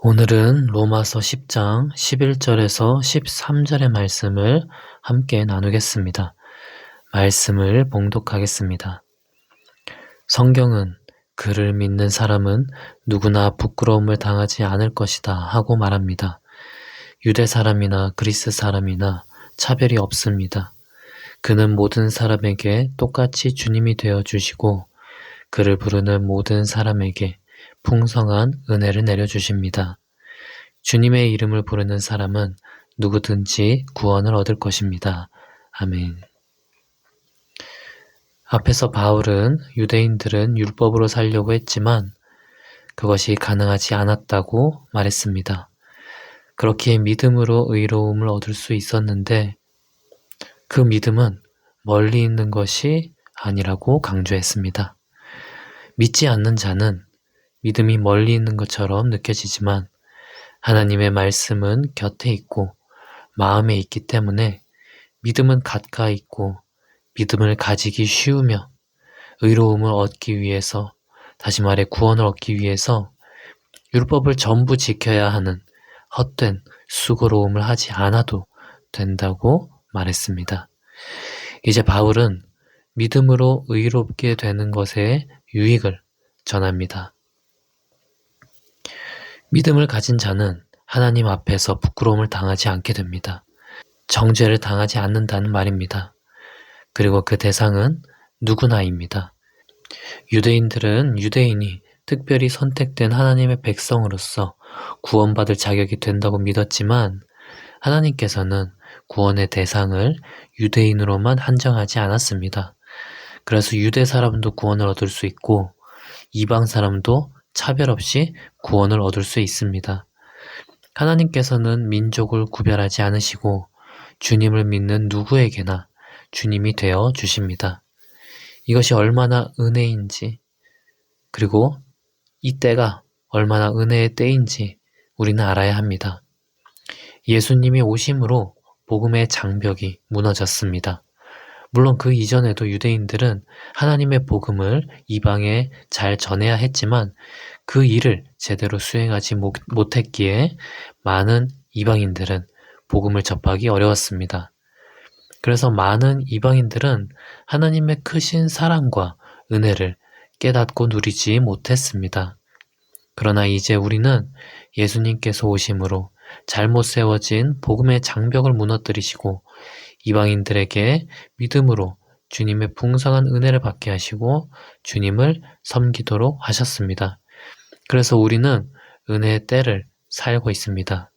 오늘은 로마서 10장 11절에서 13절의 말씀을 함께 나누겠습니다. 말씀을 봉독하겠습니다. 성경은 그를 믿는 사람은 누구나 부끄러움을 당하지 않을 것이다 하고 말합니다. 유대 사람이나 그리스 사람이나 차별이 없습니다. 그는 모든 사람에게 똑같이 주님이 되어 주시고 그를 부르는 모든 사람에게 풍성한 은혜를 내려주십니다. 주님의 이름을 부르는 사람은 누구든지 구원을 얻을 것입니다. 아멘. 앞에서 바울은 유대인들은 율법으로 살려고 했지만 그것이 가능하지 않았다고 말했습니다. 그렇기에 믿음으로 의로움을 얻을 수 있었는데 그 믿음은 멀리 있는 것이 아니라고 강조했습니다. 믿지 않는 자는 믿음이 멀리 있는 것처럼 느껴지지만 하나님의 말씀은 곁에 있고 마음에 있기 때문에 믿음은 가까이 있고 믿음을 가지기 쉬우며 의로움을 얻기 위해서 다시 말해 구원을 얻기 위해서 율법을 전부 지켜야 하는 헛된 수고로움을 하지 않아도 된다고 말했습니다. 이제 바울은 믿음으로 의롭게 되는 것의 유익을 전합니다. 믿음을 가진 자는 하나님 앞에서 부끄러움을 당하지 않게 됩니다. 정죄를 당하지 않는다는 말입니다. 그리고 그 대상은 누구나입니다. 유대인들은 유대인이 특별히 선택된 하나님의 백성으로서 구원받을 자격이 된다고 믿었지만 하나님께서는 구원의 대상을 유대인으로만 한정하지 않았습니다. 그래서 유대 사람도 구원을 얻을 수 있고 이방 사람도 차별 없이 구원을 얻을 수 있습니다. 하나님께서는 민족을 구별하지 않으시고 주님을 믿는 누구에게나 주님이 되어 주십니다. 이것이 얼마나 은혜인지, 그리고 이 때가 얼마나 은혜의 때인지 우리는 알아야 합니다. 예수님이 오심으로 복음의 장벽이 무너졌습니다. 물론 그 이전에도 유대인들은 하나님의 복음을 이방에 잘 전해야 했지만 그 일을 제대로 수행하지 못했기에 많은 이방인들은 복음을 접하기 어려웠습니다. 그래서 많은 이방인들은 하나님의 크신 사랑과 은혜를 깨닫고 누리지 못했습니다. 그러나 이제 우리는 예수님께서 오심으로 잘못 세워진 복음의 장벽을 무너뜨리시고 이방인들에게 믿음으로 주님의 풍성한 은혜를 받게 하시고 주님을 섬기도록 하셨습니다. 그래서 우리는 은혜의 때를 살고 있습니다.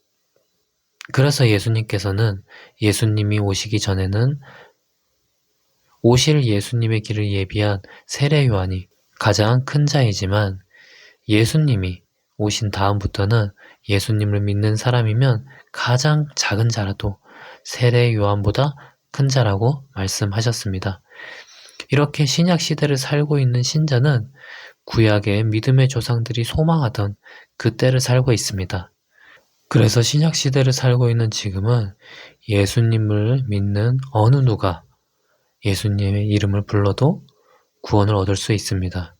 그래서 예수님께서는 예수님이 오시기 전에는 오실 예수님의 길을 예비한 세례 요한이 가장 큰 자이지만 예수님이 오신 다음부터는 예수님을 믿는 사람이면 가장 작은 자라도 세례 요한보다 큰 자라고 말씀하셨습니다. 이렇게 신약 시대를 살고 있는 신자는 구약의 믿음의 조상들이 소망하던 그 때를 살고 있습니다. 그래서 신약 시대를 살고 있는 지금은 예수님을 믿는 어느 누가 예수님의 이름을 불러도 구원을 얻을 수 있습니다.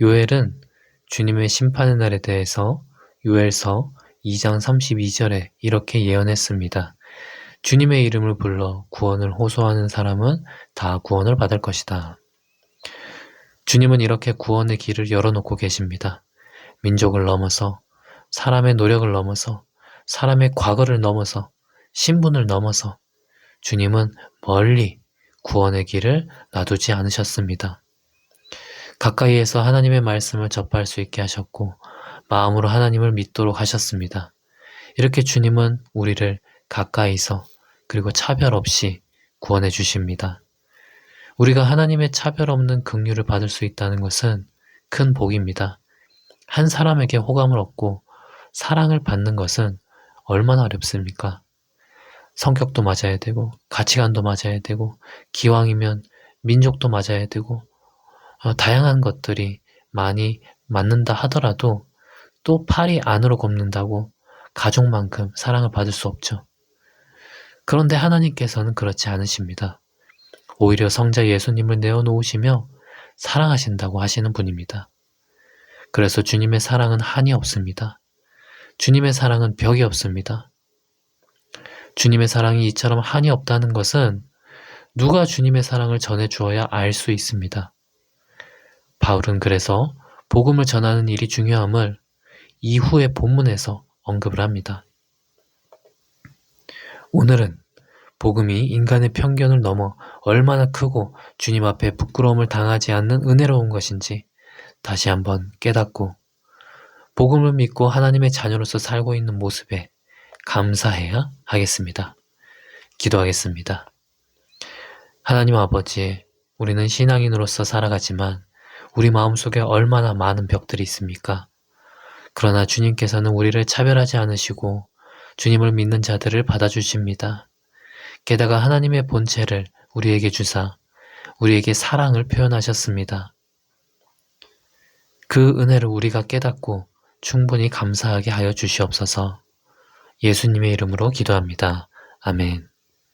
요엘은 주님의 심판의 날에 대해서 요엘서 2장 32절에 이렇게 예언했습니다. 주님의 이름을 불러 구원을 호소하는 사람은 다 구원을 받을 것이다. 주님은 이렇게 구원의 길을 열어놓고 계십니다. 민족을 넘어서, 사람의 노력을 넘어서, 사람의 과거를 넘어서, 신분을 넘어서, 주님은 멀리 구원의 길을 놔두지 않으셨습니다. 가까이에서 하나님의 말씀을 접할 수 있게 하셨고, 마음으로 하나님을 믿도록 하셨습니다. 이렇게 주님은 우리를 가까이서 그리고 차별 없이 구원해 주십니다. 우리가 하나님의 차별 없는 긍휼을 받을 수 있다는 것은 큰 복입니다. 한 사람에게 호감을 얻고 사랑을 받는 것은 얼마나 어렵습니까? 성격도 맞아야 되고 가치관도 맞아야 되고 기왕이면 민족도 맞아야 되고 어, 다양한 것들이 많이 맞는다 하더라도 또 팔이 안으로 굽는다고 가족만큼 사랑을 받을 수 없죠. 그런데 하나님께서는 그렇지 않으십니다. 오히려 성자 예수님을 내어놓으시며 사랑하신다고 하시는 분입니다. 그래서 주님의 사랑은 한이 없습니다. 주님의 사랑은 벽이 없습니다. 주님의 사랑이 이처럼 한이 없다는 것은 누가 주님의 사랑을 전해 주어야 알 수 있습니다. 바울은 그래서 복음을 전하는 일이 중요함을 이후의 본문에서 언급을 합니다. 오늘은 복음이 인간의 편견을 넘어 얼마나 크고 주님 앞에 부끄러움을 당하지 않는 은혜로운 것인지 다시 한번 깨닫고 복음을 믿고 하나님의 자녀로서 살고 있는 모습에 감사해야 하겠습니다. 기도하겠습니다. 하나님 아버지, 우리는 신앙인으로서 살아가지만 우리 마음속에 얼마나 많은 벽들이 있습니까? 그러나 주님께서는 우리를 차별하지 않으시고 주님을 믿는 자들을 받아주십니다. 게다가 하나님의 본체를 우리에게 주사 우리에게 사랑을 표현하셨습니다. 그 은혜를 우리가 깨닫고 충분히 감사하게 하여 주시옵소서 예수님의 이름으로 기도합니다. 아멘.